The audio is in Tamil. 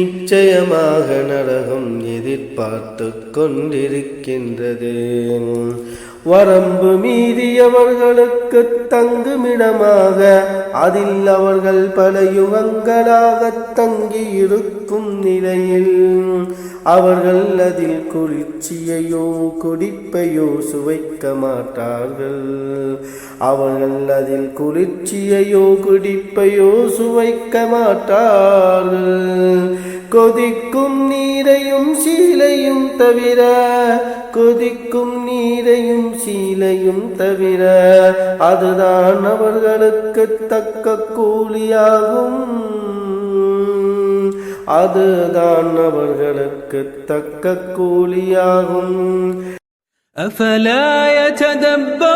நிச்சயமாக நரகம் எதிர்பார்த்து கொண்டிருக்கின்றது. வரம்பு மீறியவர்களுக்கு தங்குமிடமாக அதில் அவர்கள் பல யுகங்களாக தங்கியிருக்கும் நிலையில் அவர்கள் அதில் குளிர்ச்சியையோ குடிப்பையோ சுவைக்க மாட்டார்கள். அவர்கள் அதில் குளிர்ச்சியையோ குடிப்பையோ சுவைக்க மாட்டார்கள். கொதிக்கும் நீரையும் சீலையும் தவிர கொதிக்கும் நீரையும் சீலையும் தவிர அதுதான் அவர்களுக்கு தக்க கூலியாகும் அதுதான் அவர்களுக்கு தக்க கூலியாகும் أفلا يتدبرون القرآن